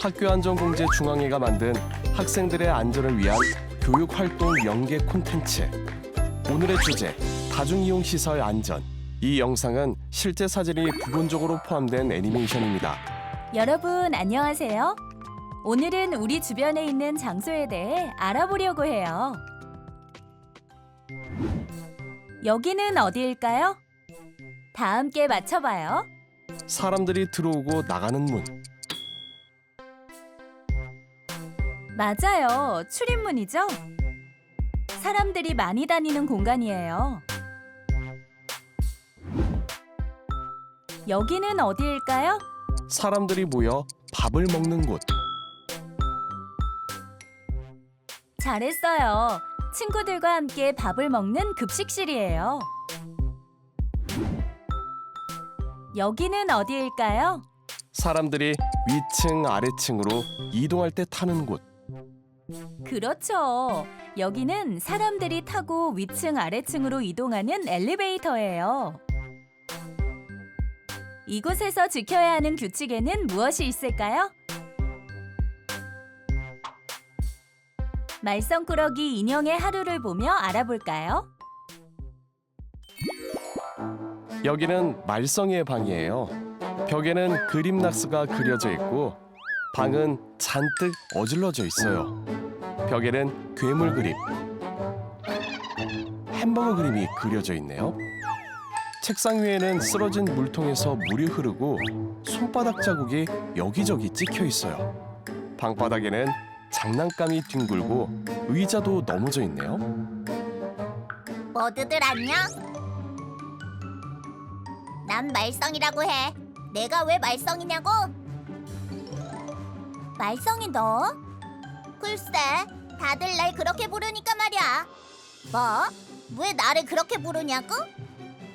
학교 안전공제 중앙회가 만든 학생들의 안전을 위한 교육활동 연계 콘텐츠. 오늘의 주제 다중이용 시설 안전. 이 영상은 실제 사진이 부분적으로 포함된 애니메이션입니다. 여러분 안녕하세요. 오늘은 우리 주변에 있는 장소에 대해 알아보려고 해요. 여기는 어디일까요? 다 함께 맞춰봐요. 사람들이 들어오고 나가는 문. 맞아요. 출입문이죠? 사람들이 많이 다니는 공간이에요. 여기는 어디일까요? 사람들이 모여 밥을 먹는 곳. 잘했어요. 친구들과 함께 밥을 먹는 급식실이에요. 여기는 어디일까요? 사람들이 위층 아래층으로 이동할 때 타는 곳. 그렇죠. 여기는 사람들이 타고 위층 아래층으로 이동하는 엘리베이터예요. 이곳에서 지켜야 하는 규칙에는 무엇이 있을까요? 말썽꾸러기 인형의 하루를 보며 알아볼까요? 여기는 말썽이의 방이에요. 벽에는 그림 낙서가 그려져 있고 방은 잔뜩 어질러져 있어요. 벽에는 괴물 그림, 햄버거 그림이 그려져 있네요. 책상 위에는 쓰러진 물통에서 물이 흐르고 손바닥 자국이 여기저기 찍혀 있어요. 방바닥에는 장난감이 뒹굴고 의자도 넘어져 있네요. 모두들 안녕? 난 말썽이라고 해. 내가 왜 말썽이냐고? 말썽이 너? 글쎄, 다들 날 그렇게 부르니까 말이야. 뭐? 왜 나를 그렇게 부르냐고?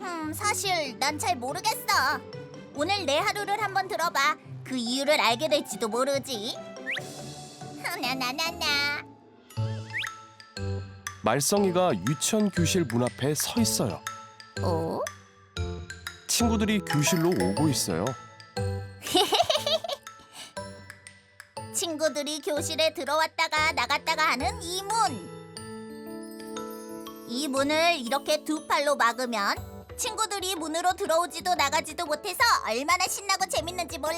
음, 사실 난 잘 모르겠어. 오늘 내 하루를 한번 들어봐. 그 이유를 알게 될지도 모르지. 나나나나. 말썽이가 유치원 교실 문 앞에 서 있어요. 어? 친구들이 교실로 오고 있어요. 친구들이 교실에 들어왔다가 나갔다가 하는 이 문. 이 문을 이렇게 두 팔로 막으면 친구들이 문으로 들어오지도 나가지도 못해서 얼마나 신나고 재밌는지 몰라.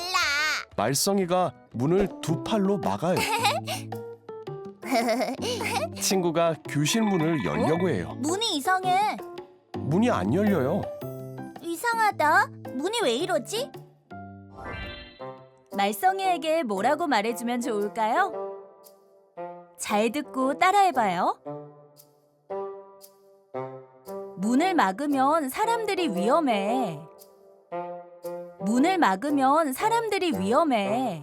말썽이가 문을 두 팔로 막아요. 친구가 교실 문을 열려고 해요. 문이 이상해. 문이 안 열려요. 이상하다. 문이 왜 이러지? 말썽이에게 뭐라고 말해주면 좋을까요? 잘 듣고 따라해봐요. 문을 막으면 사람들이 위험해. 문을 막으면 사람들이 위험해.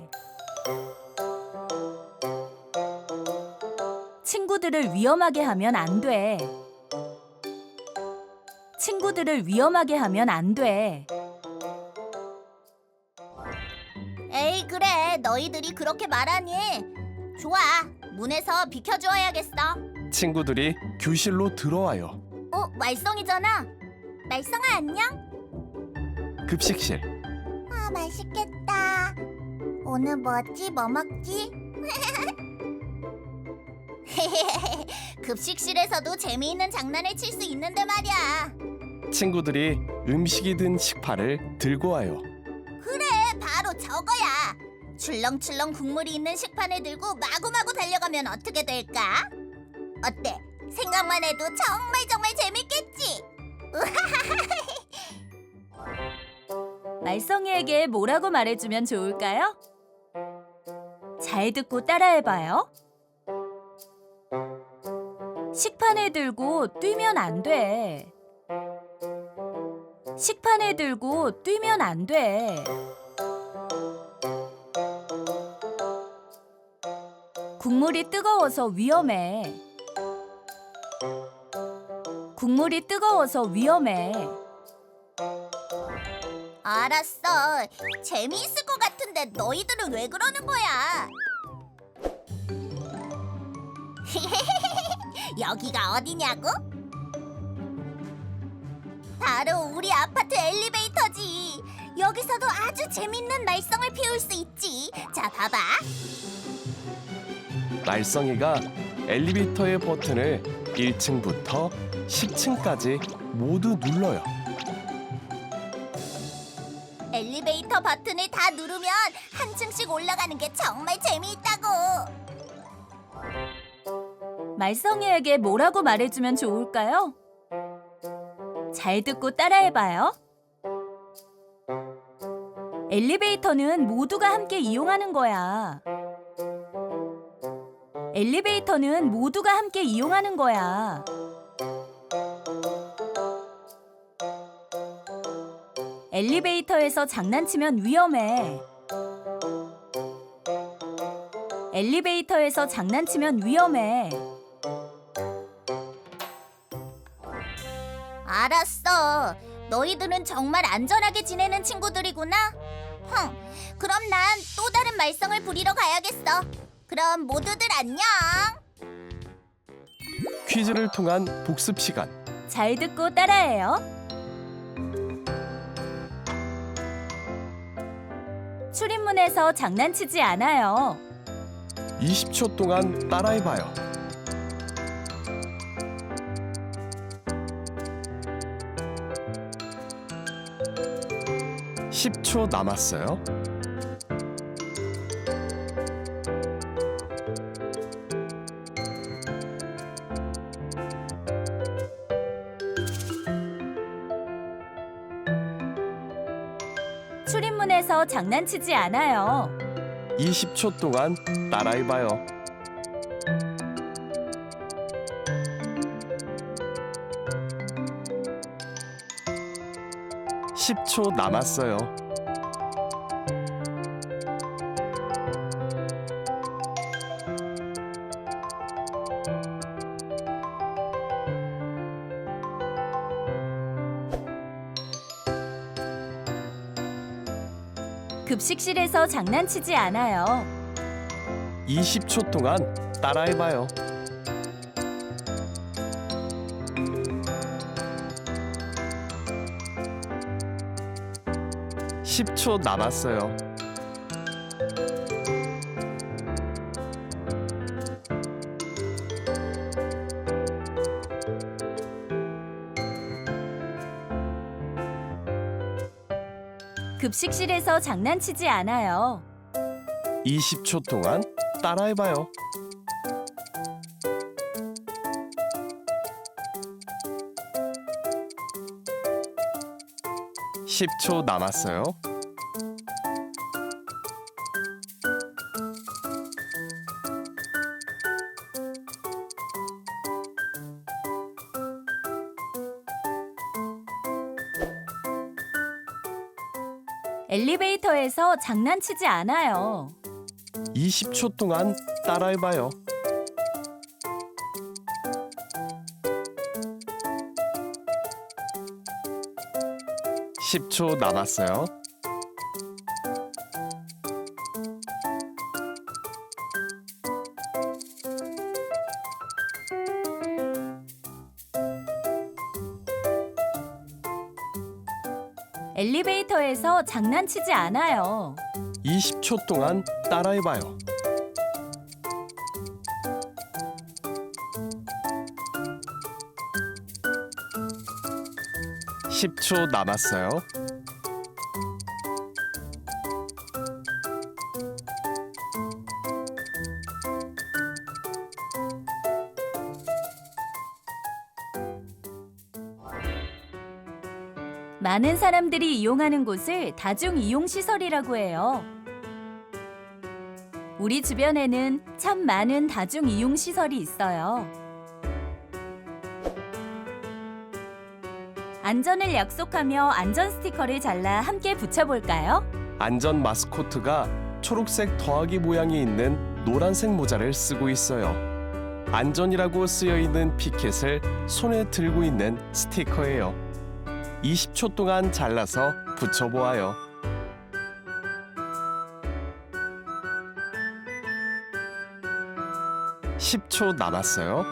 친구들을 위험하게 하면 안 돼. 친구들을 위험하게 하면 안 돼. 에이 그래. 너희들이 그렇게 말하니. 좋아. 문에서 비켜주어야겠어. 친구들이 교실로 들어와요. 어, 말썽이잖아. 말썽아 안녕. 급식실. 아, 맛있겠다. 오늘 뭐지? 뭐 먹지? 급식실에서도 재미있는 장난을 칠 수 있는데 말이야. 친구들이 음식이 든 식판을 들고 와요. 출렁출렁 국물이 있는 식판을 들고 마구마구 달려가면 어떻게 될까? 어때? 생각만 해도 정말 정말 재밌겠지? 말썽이에게 뭐라고 말해주면 좋을까요? 잘 듣고 따라해봐요. 식판을 들고 뛰면 안 돼. 식판을 들고 뛰면 안 돼. 국물이 뜨거워서 위험해. 국물이 뜨거워서 위험해. 알았어. 재미있을 것 같은데 너희들은 왜 그러는 거야? 여기가 어디냐고? 바로 우리 아파트 엘리베이터지. 여기서도 아주 재밌는 말썽을 피울 수 있지. 자, 봐봐. 말썽이가 엘리베이터의 버튼을 1층부터 10층까지 모두 눌러요. 엘리베이터 버튼을 다 누르면 한 층씩 올라가는 게 정말 재미있다고. 말썽이에게 뭐라고 말해주면 좋을까요? 잘 듣고 따라해봐요. 엘리베이터는 모두가 함께 이용하는 거야. 엘리베이터는 모두가 함께 이용하는 거야. 엘리베이터에서 장난치면 위험해. 엘리베이터에서 장난치면 위험해. 알았어. 너희들은 정말 안전하게 지내는 친구들이구나. 흥. 그럼 난 또 다른 말썽을 부리러 가야겠어. 그럼 모두들 안녕. 퀴즈를 통한 복습 시간. 잘 듣고 따라해요. 출입문에서 장난치지 않아요. 20초 동안 따라해봐요. (10초) 남았어요. 출입문에서 장난치지 않아요. 20초 동안 따라해봐요. (10초) 남았어요. 급식실에서 장난치지 않아요. 20초 동안 따라해봐요. (10초) 남았어요. 급식실에서 장난치지 않아요. 20초 동안 따라해봐요. (10초) 남았어요. 엘리베이터에서 장난치지 않아요. 20초 동안 따라해봐요. (10초) 남았어요. 엘리베이터에서 장난치지 않아요. 20초 동안 따라해봐요. (10초) 남았어요. 많은 사람들이 이용하는 곳을 다중 이용 시설이라고 해요. 우리 주변에는 참 많은 다중 이용 시설이 있어요. 안전을 약속하며 안전 스티커를 잘라 함께 붙여볼까요? 안전 마스코트가 초록색 더하기 모양이 있는 노란색 모자를 쓰고 있어요. 안전이라고 쓰여 있는 피켓을 손에 들고 있는 스티커예요. 20초 동안 잘라서 붙여보아요. (10초) 남았어요.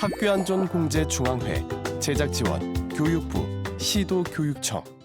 학교안전공제중앙회 제작지원 교육부 시도교육청